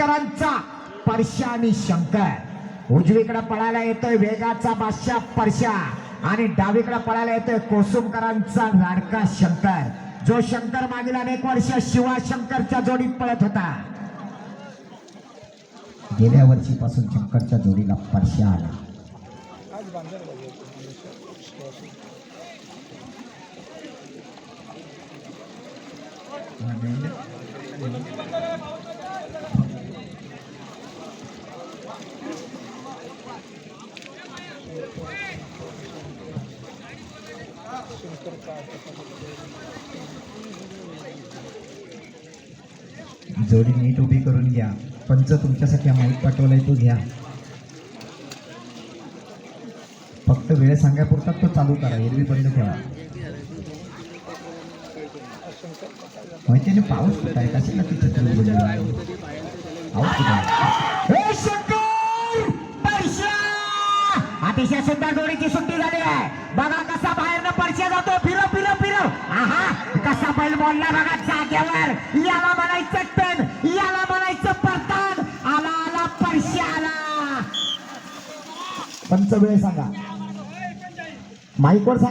वाशीकरांचा परशा आणि शंकर. उजवीकडे पळायला येतोय वेगाचा बादशाह परशा आणि डावीकडे पळायला येतोय कोसुमकरांचा लाडका शंकर. जो शंकर मागील अनेक वर्ष शिवा शंकरच्या जोडीत पळत होता. गेल्या वर्षीपासून शंकरच्या जोडीला परशा आला. जोडी नीट उभी करून घ्या. पंच तुमच्यासाठी माहीत पाठवलाय तो घ्या. फक्त वेळ सांगायपुरता तो चालू करा एरवी बंद ठेवा. माहिती पाऊस कुठं आहे कशाला तिथे अतिशय सुंदर जोडीची सुट्टी झाली आहे. बघा कसा बाहेरनं परश्या जातो. फिरव फिरव फिरव. आहा कसा बैल बोलला बघा जागेवर. याला म्हणायचं टन याला म्हणायचं परतान आला आला परश्या आला. पंच वेळ सांगा? माईकवर सांगा.